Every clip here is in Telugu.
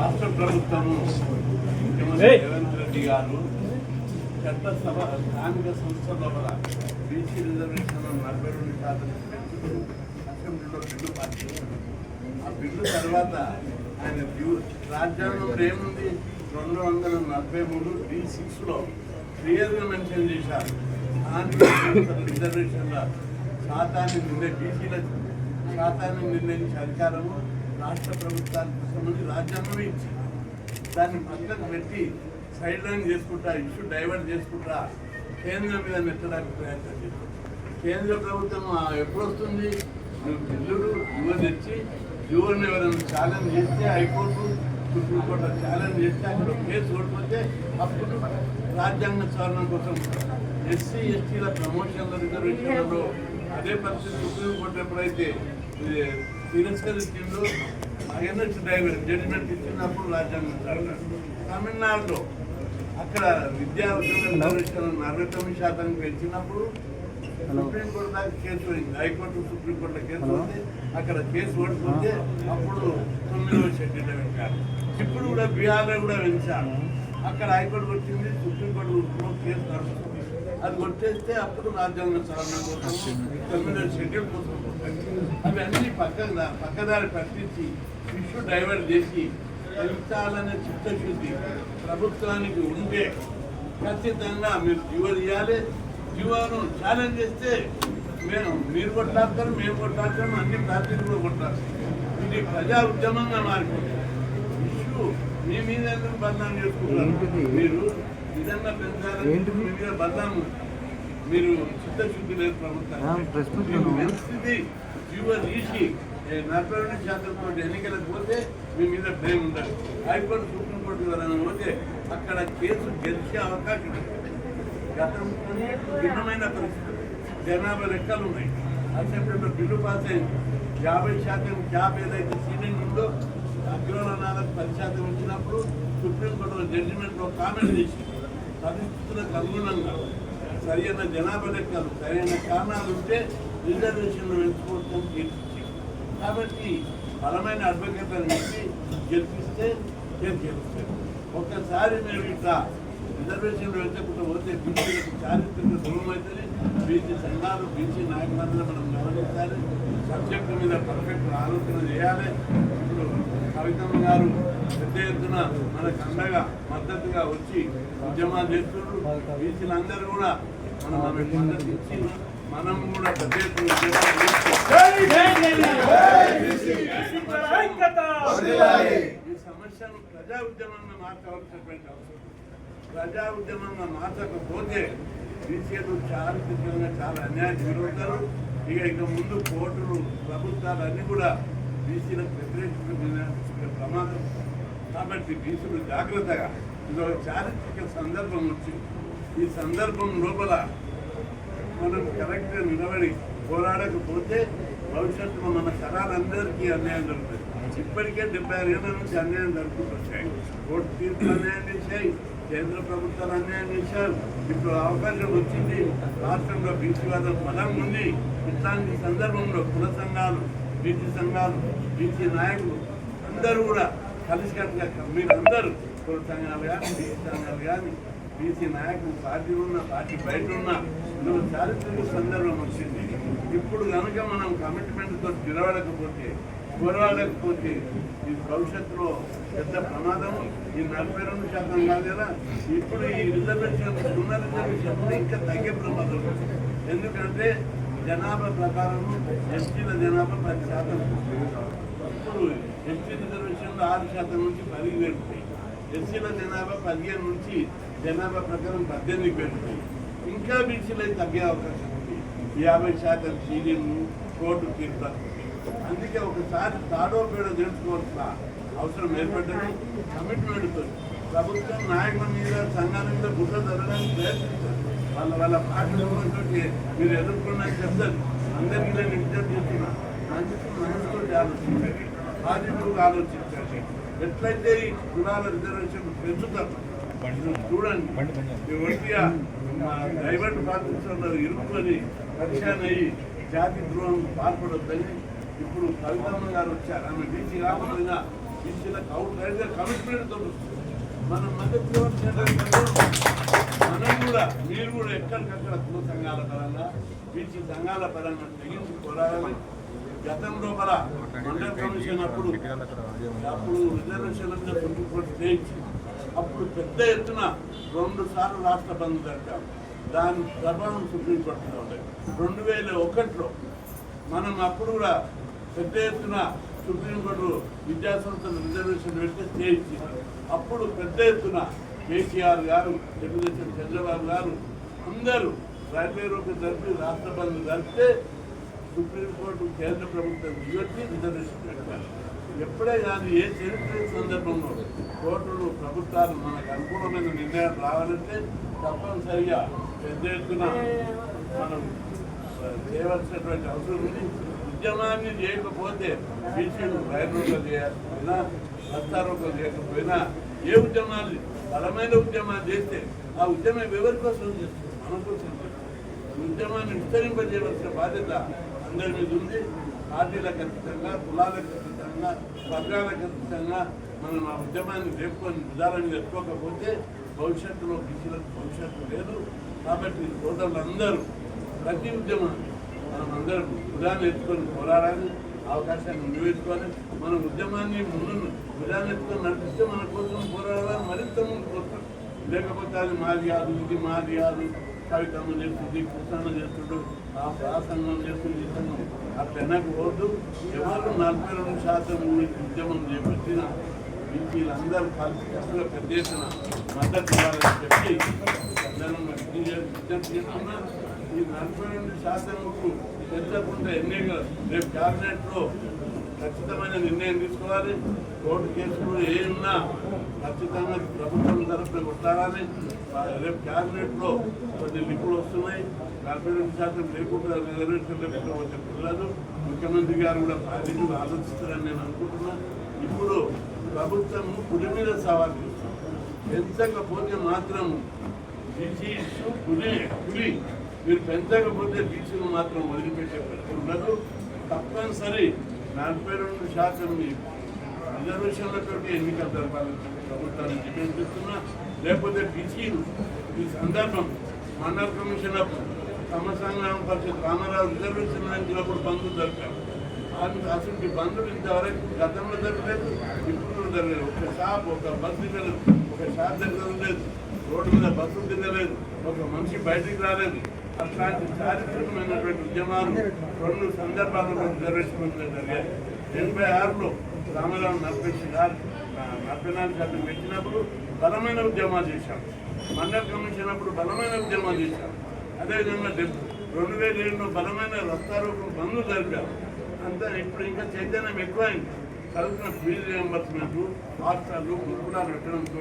రాష్ట్ర ప్రభుత్వము ముఖ్యమంత్రి రేవంత్ రెడ్డి గారు చట్టసభ స్థానిక సంస్థల లోపల బీసీ రిజర్వేషన్ నలభై రెండు శాతం అసెంబ్లీలో బిల్లు పాస్ ఆ బిల్లు తర్వాత ఆయన రాజ్యాంగంలో ఏముంది? రెండు వందల నలభై మూడు డి సిక్స్లో క్లియర్గా మెన్షన్ చేశారు. రిజర్వేషన్ల శాతాన్ని నిర్ణయ బీసీల శాతాన్ని నిర్ణయించే అధికారము రాష్ట్ర ప్రభుత్వానికి సంబంధించి రాజ్యాంగమే ఇచ్చింది దాన్ని పక్కకు పెట్టి సైడ్ లైన్ చేసుకుంటా ఇష్యూ డైవర్ట్ చేసుకుంటా కేంద్రం మీద నెట్టడానికి ప్రయత్నం చేస్తుంది కేంద్ర ప్రభుత్వం ఎప్పుడు వస్తుంది నువ్వు బిల్లుడు యువ తెచ్చి యువని ఎవరైనా ఛాలెంజ్ చేస్తే హైకోర్టు సుప్రీంకోర్టు ఛాలెంజ్ చేస్తే అక్కడ కేసు ఓడిపోతే అప్పుడు రాజ్యాంగ సవరణ కోసం ఎస్సీ ఎస్టీల ప్రమోషన్ల రిజర్వేషన్లలో అదే పరిస్థితి సుప్రీంకోర్టు ఎప్పుడైతే ఇది తిరస్కరించిందో ఎన్హెచ్ డ్రైవర్ జడ్జిమెంట్ ఇచ్చినప్పుడు రాజ్యాంగం తమిళనాడులో అక్కడ విద్యా ఉద్యోగ అరవై తొమ్మిది శాతం పెంచినప్పుడు సుప్రీంకోర్టు దాకా కేసు పోయింది. హైకోర్టు సుప్రీంకోర్టులో కేసు పోతే అక్కడ కేసు ఓడిపోతే అప్పుడు తొమ్మిదవ షెడ్యూల్ పెంచారు ఇప్పుడు కూడా బీహార్లో కూడా పెంచారు అక్కడ హైకోర్టు వచ్చింది సుప్రీంకోర్టు కేసు నడుస్తుంది. అది కొట్టేస్తే అప్పుడు రాజ్యాంగ సవరణ కోసం కమ్యూనిటీ షెడ్యూల్ కోసం పోతాయి. అవి అన్ని పక్కన పక్కదారి పట్టించి ఇష్యూ డైవర్ట్ చేసి పెంచాలనే చిత్తశుద్ధి ప్రభుత్వానికి ఉంటే ఖచ్చితంగా మీరు జీవో ఇవ్వాలి జీవోను ఛాలెంజ్ చేస్తే మేము మీరు కొట్లాడతారు మేము కొట్లాడతాము అన్ని పార్టీలు కూడా కొట్లాడతాం. ఇది ప్రజా ఉద్యమంగా మారిపోతుంది. ఇష్యూ మీ మీద ఎందుకు బదనాం చేసుకుంటారు మీరు విధంగా పెంచాలని ఏంటిది? మీ మీద బదనాము మీరు చిత్తశుద్ధి లేదు ప్రభుత్వం పరిస్థితి జీవో తీసి ఏ, నలభై రెండు శాతంతో ఎన్నికలకు పోతే మీ మీద భయం ఉండదు హైకోర్టు సుప్రీంకోర్టు ఎవరైనా పోతే అక్కడ కేసు గెలిచే అవకాశం గతంతో భిన్నమైన పరిస్థితులు జనాభా లెక్కలు ఉన్నాయి. అసెంబ్లీలో బిల్లు పాస్ అయింది. యాభై శాతం క్యాప్ ఏదైతే సీలింగ్ ఉందో అగ్రవర్ణాలకు పది శాతం ఇచ్చినప్పుడు సుప్రీంకోర్టు జడ్జిమెంట్లో కామెంట్ చేసి పరిస్థితులకు అనుగుణంగా సరైన జనాభా లెక్కలు సరైన కారణాలు ఉంటే రిజర్వేషన్లు పెంచుకోవడం తీర్చిచ్చింది. కాబట్టి బలమైన అడ్వకేట్లను ఇచ్చి గెలిపిస్తే నేను గెలుస్తాను. ఒక్కసారి మేము ఇట్లా రిజర్వేషన్లు పెంచకుండా పోతే బీసీలకు చారిత్రక సులభమవుతుంది బీసీ సంఘాలు బీసీ నాయకులందరూ మనం గమనించాలి. సబ్జెక్టు మీద పర్ఫెక్ట్ ఆలోచన చేయాలి. ఇప్పుడు కవితమ్మ గారు పెద్ద ఎత్తున మనకు అండగా మద్దతుగా వచ్చి ఉద్యమాలు చేస్తున్నారు బీసీలందరూ కూడా మనం ఆమెకు మద్దతు ఇచ్చి మనం కూడా పెద్ద ఎత్తున. ఈ సమస్యను ప్రజా ఉద్యమంగా మార్చవలసినటువంటి అవసరం ప్రజా ఉద్యమంగా మార్చకపోతే బీసీలు చారిత్రకంగా చాలా అన్యాయం జరుగుతారు. ఇక ఇక ముందు కోర్టులు ప్రభుత్వాలు అన్ని కూడా బీసీలకు వ్యతిరేకమైన ప్రమాదం. కాబట్టి భీష్ముడు జాగ్రత్తగా ఇది ఒక చారిత్రక సందర్భం వచ్చింది ఈ సందర్భం లోపల మనం కరెక్ట్గా నిలబడి పోరాడకపోతే భవిష్యత్తులో మన తరాలందరికీ అన్యాయం జరుగుతుంది. ఇప్పటికే డెబ్బై ఆరు ఏళ్ళ నుంచి అన్యాయం జరుగుతూ వచ్చాయి. కోర్టు తీర్పులు అన్యాయం చేశాయి కేంద్ర ప్రభుత్వాలు అన్యాయం చేశారు. ఇప్పుడు అవకాశం వచ్చింది రాష్ట్రంలో బీసీవాదం బలం ఉంది. ఇట్లాంటి సందర్భంలో కుల సంఘాలు బీసీ సంఘాలు బీసీ నాయకులు అందరూ కూడా కలిసికట్టుగా మీరందరూ కుల సంఘాలు కానీ బీసీ సంఘాలు కానీ బీసీ నాయకులు పార్టీ ఉన్న పార్టీ బయట ఉన్న ఇందులో చారిత్రక సందర్భం వచ్చింది. ఇప్పుడు కనుక మనం కమిట్మెంట్తో నిలబడకపోతే పోరాడకపోతే ఈ భవిష్యత్తులో పెద్ద ప్రమాదం. ఈ నలభై రెండు శాతం కాదు కదా ఇప్పుడు ఈ రిజర్వేషన్ ఉన్న రిజర్వేషన్ ఇంకా తగ్గే ప్రమాదం. ఎందుకంటే జనాభా ప్రకారం ఎస్టీల జనాభా పది శాతం. ఇప్పుడు ఎస్టీ రిజర్వేషన్లు ఆరు శాతం నుంచి పదికి పెరుగుతాయి ఎస్సీల జనాభా పదిహేను నుంచి జనాభా ప్రకారం పద్దెనిమిది పెరుగుతాయి ఇంకా బీసీలు అయితే తగ్గే అవకాశం ఉంది. యాభై శాతం సీనియర్లు కోర్టు తీర్పు అందుకే ఒకసారి తాడో పేడ తెలుసుకోవాల్సిన అవసరం ఏర్పడ్డది. కమిట్మెంట్తో ప్రభుత్వం నాయకుల మీద సంఘాల మీద గుట్ట జరగడానికి ప్రయత్నిస్తారు వాళ్ళ వాళ్ళ పాటలు ఎవరితో మీరు ఎదుర్కొన్నది చెప్తారు. అందరికీ నేను విజ్ఞప్తి చేస్తున్నా. మంచి మనసుతో ఆలోచించండి పాజిటివ్గా ఆలోచించండి ఎట్లయితే ఈ కులాల రిజర్వేషన్ పెంచుతారు చూడండి ఈ డైవర్ట్ పాటిస్తున్నారు ఇరుక్కుని పరిశాన్ అయ్యి జాతి ద్రోహం పాల్పడొద్దని ఇప్పుడు కవితమ్మ గారు వచ్చారు ఆమె బీసీ కాకుండా బీసీలకు అవుట్ రైట్గా కమిట్మెంట్ దొరుకుతుంది మన మద్దతు మనం కూడా మీరు కూడా ఎక్కడికక్కడ కుల సంఘాల పరంగా బీసీ సంఘాల పరంగా తెగించి పోరాడాలి గతం లోపల మండల కమిషన్ అప్పుడు అప్పుడు రిజర్వేషన్ సుప్రీంకోర్టు చేయించి అప్పుడు పెద్ద ఎత్తున రెండు సార్లు రాష్ట్ర బంద్ జరిగాం దాని ప్రభావం సుప్రీంకోర్టులో ఉండేది రెండు వేల ఒకటిలో మనం అప్పుడు కూడా పెద్ద ఎత్తున సుప్రీంకోర్టు విద్యాసంస్థల రిజర్వేషన్ పెడితే చేయించి అప్పుడు పెద్ద ఎత్తున కేసీఆర్ గారు తెలుగుదేశం చంద్రబాబు గారు అందరూ రైల్వే రోడ్డు జరిపి రాష్ట్ర బంద్ జరిపితే సుప్రీంకోర్టు కేంద్ర ప్రభుత్వం ఇవన్నీ రిజర్వేషన్ పెట్టాలి. ఎప్పుడే కానీ ఏ చరిత్ర సందర్భంలో కోర్టులు ప్రభుత్వాలు మనకు అనుకూలమైన నిర్ణయాలు రావాలంటే తప్పనిసరిగా పెద్ద ఎత్తున మనం చేయవలసినటువంటి అవసరం ఉంది. ఉద్యమాన్ని చేయకపోతే బీసీలు రైతులు చేయకపోయినా రస్తారోకలు చేయకపోయినా ఏ ఉద్యమాన్ని బలమైన ఉద్యమాన్ని చేస్తే ఆ ఉద్యమం ఎవరి కోసం చేస్తుంది? మన కోసం ఉద్యమాన్ని విస్తరింపజేయవలసిన బాధ్యత అందరి మీద ఉంది. పార్టీలకు ఖచ్చితంగా కులాలకు ఖచ్చితంగా వర్గాలకు ఖచ్చితంగా మనం ఆ ఉద్యమాన్ని రేపుకొని విధాల మీద భవిష్యత్తులో బీసీలకు భవిష్యత్తు లేదు. కాబట్టి సోదరులందరూ ప్రతి ఉద్యమాన్ని మనం అందరం ఉదాహరణ ఎత్తుకొని పోరాడాలి అవకాశాన్ని నివేదించుకోవాలి మన ఉద్యమాన్ని ముందు ఉదాహరణ ఎత్తుకొని నడిపిస్తే మన కోసం పోరాడాలని మరింత ముందు వస్తాం లేకపోతే అది మాది కాదు ఇది మాది కాదు. కవితమ్మ చేస్తుంది కృష్ణ చేస్తుడు ఆ ప్రాసంగం చేస్తుంది ఈ సంఘం ఎవరు నలభై రెండు శాతం ఉద్యమం చేపట్టిన వీళ్ళందరూ కలిసి కట్టుగా పెద్ద ఎత్తున మద్దతు ఇవ్వాలని చెప్పి ఈ నలభై రెండు శాతంకు పెంచకుండా ఎన్నిక రేపు క్యాబినెట్లో ఖచ్చితమైన నిర్ణయం తీసుకోవాలి. కోర్టు కేసులు ఏమున్నా ఖచ్చితంగా ప్రభుత్వం తరఫున కొట్టాలని రేపు క్యాబినెట్లో కొన్ని లిపులు వస్తున్నాయి. నలభై రెండు శాతం లేకుండా రిజర్వేషన్ లేకుండా వచ్చే పిల్లలు ముఖ్యమంత్రి గారు కూడా బాధ్యతలు ఆలోచిస్తారని నేను అనుకుంటున్నా. ఇప్పుడు ప్రభుత్వం పులి మీద సవాల్ పెంచకపోతే మాత్రం బీసీ ఇష్యూ పులి పులి. మీరు పెంచకపోతే బీసీలు మాత్రం వదిలిపెట్టే పరిస్థితి ఉండదు. తప్పనిసరి నలభై రెండు శాతం రిజర్వేషన్లతో ఎన్నికలు జరపాలని చెప్పి ప్రభుత్వాన్ని డిమాండ్ చేస్తున్నా. లేకపోతే బీసీలు ఈ సందర్భం మండల కమిషన్ అప్పుడు సమసంగ్రామ పరిషత్ రామారావు రిజర్వేషన్ ఇచ్చినప్పుడు బంధువులు జరిపారు అది అసలు బంధువులు ఇంతవరకు గతంలో జరగలేదు ఇప్పుడు జరగలేదు ఒక షాప్ ఒక బస్సు తిరగలేదు ఒక షాప్ దగ్గర లేదు రోడ్డు మీద బస్సులు తిరగలేదు ఒక మనిషి బయటికి రాలేదు. అట్లాంటి చారిత్రకమైనటువంటి ఉద్యమాలు రెండు సందర్భాలలో రిజర్వేషన్ జరిగాయి. ఎనభై ఆరులో రామారావు నలభై ఆరు నలభై నాలుగు శాతం పెట్టినప్పుడు బలమైన ఉద్యమాలు చేశాం మండల కమిషన్ అప్పుడు బలమైన ఉద్యమాలు చేశాం అదేవిధంగా రెండు వేల ఏడులో బలమైన రస్తారోకం బంధు జరిపారు. అంతా ఇప్పుడు ఇంకా చైతన్యం ఎక్కువైంది. చదువుకున్న ఫీజు రియంబర్స్మెంట్ హాస్టల్లు గురుకులాలు పెట్టడంతో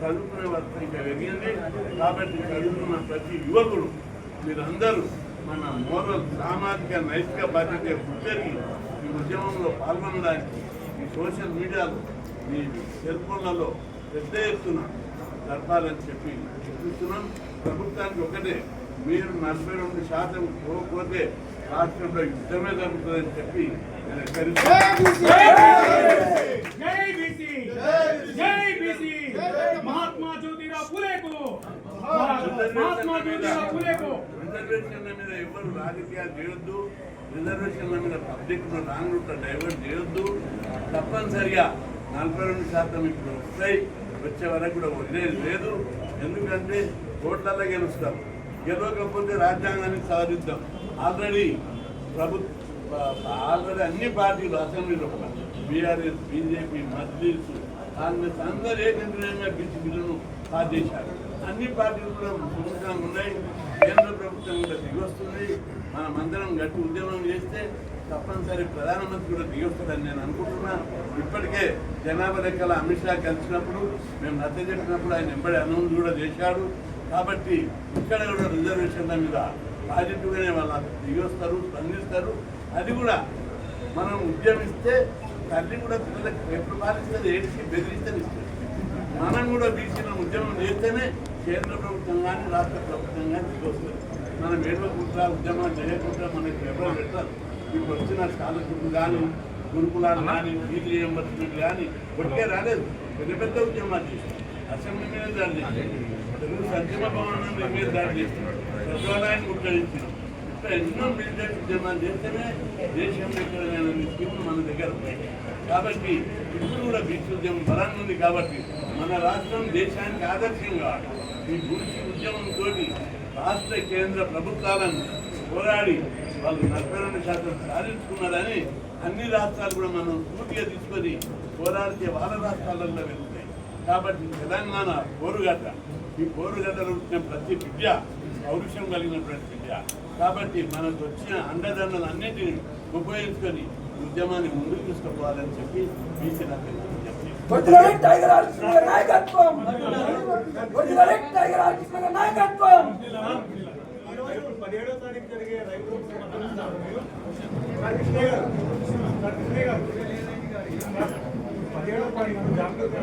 చదువుకునే వర్త ఇంకా పెరిగింది. కాబట్టి చదువుకున్న ప్రతి యువకుడు మీరందరూ మన మోరల్ సామాజిక నైతిక బాధ్యత గుర్తెరిగి ఈ ఉద్యమంలో పాల్గొనడానికి ఈ సోషల్ మీడియాలో మీ సెల్ ఫోన్లలో పెద్ద ఎత్తున జరపాలని చెప్పి చూస్తున్నాం ప్రభుత్వానికి ఒకటే మీరు నలభై రెండు శాతం పోకపోతే రాష్ట్రంలో యుద్ధమే జరుగుతుందని చెప్పి నేను మహాత్మా జ్యోతిరావు ఫులేకు మహాత్మా జ్యోతిరావు ఫులేకు రిజర్వేషన్ల మీద ఎవరు రాజకీయాలు చేయొద్దు. రిజర్వేషన్ల మీద పబ్లిక్ రాంగ్ డైవర్ట్ చేయొద్దు. తప్పనిసరిగా నలభై రెండు శాతం ఇప్పుడు వస్తాయి. వచ్చే వరకు కూడా వదిలేదు లేదు. ఎందుకంటే కోట్లలో గెలుస్తాం. గెలవకపోతే రాజ్యాంగాన్ని సాధిద్దాం. ఆల్రెడీ ప్రభుత్వ ఆల్రెడీ అన్ని పార్టీలు అసెంబ్లీలో బీఆర్ఎస్ బీజేపీ మజ్లీస్ కాంగ్రెస్ అందరూ ఏకంగా పిచ్చి బిల్లును పాస్ చేశారు. అన్ని పార్టీలు కూడా ముందుగా ఉన్నాయి. కేంద్ర ప్రభుత్వం కూడా దిగొస్తుంది మనం అందరం గట్టి ఉద్యమం చేస్తే తప్పనిసరి ప్రధానమంత్రి కూడా దిగొస్తాడని నేను అనుకుంటున్నా. ఇప్పటికే జనాభా లెక్కల అమిత్ షా కలిసినప్పుడు మేము నచ్చ చెప్పినప్పుడు ఆయన ఎంబడి అనౌన్స్ కూడా చేశాడు. కాబట్టి ఇక్కడ కూడా రిజర్వేషన్ల మీద పాజిటివ్గానే వాళ్ళ దిగొస్తారు స్పందిస్తారు. అది కూడా మనం ఉద్యమిస్తే తల్లి కూడా పిల్లలకి ఎప్పుడు పాలిస్తుంది ఏడిచి బెదిరిస్తే ఇస్తుంది. మనం కూడా బీసీలను ఉద్యమం చేస్తేనే కేంద్ర ప్రభుత్వం కానీ రాష్ట్ర ప్రభుత్వం కానీ దిగొస్తుంది. మనం ఏడవకుండా ఉద్యమం చేయకుండా మనకి ఎవరు పెట్టారు? ఇప్పుడు వచ్చిన స్కాలర్షిప్ కానీ గురుకులాలు కానీ ఫీజు రియంబర్స్మెంట్ కానీ కొట్టే రాలేదు. పెద్ద పెద్ద ఉద్యమాలు చేశారు. అసెంబ్లీ మీద దాడి చేస్తున్నాడు తెలుగు సంక్షేమ భవనం మీద దాడి చేస్తున్నాడు సచివాలయాన్ని ముట్టడించారు ఇట్లా ఎన్నో మిలిటరీ ఉద్యమాలు చేస్తేనే దేశంలో ఎక్కడైనా స్కీములు మన దగ్గర ఉన్నాయి. కాబట్టి ఇప్పుడు కూడా బీచ్ ఉద్యమం బలంగా ఉంది కాబట్టి మన రాష్ట్రం దేశానికి ఆదర్శంగా ఈ గురించి ఉద్యమంతో రాష్ట్ర కేంద్ర ప్రభుత్వాలను పోరాడి వాళ్ళు నలభై రెండు శాతం సాధించుకున్నారని అన్ని రాష్ట్రాలు కూడా మనం పూర్తిగా తీసుకొని పోరాడితే వాళ్ళ రాష్ట్రాలలో వెళ్తాం కాబట్టి తెలంగాణ పోరుగడ్డ ఈ పోరుగడ్డలో పుట్టిన ప్రతి విద్య పౌరుషం కలిగినటువంటి విద్య కాబట్టి మనకు వచ్చిన అండదండలు అన్నింటినీ ఉపయోగించుకొని ఉద్యమాన్ని ముందుకు తీసుకుపోవాలని చెప్పి బీసీ నాకు నాయకత్వం. నాయకత్వం. పదిహేడో తారీఖు జరిగే రైతు పదిహేడో తారీఖు జాగ్రత్త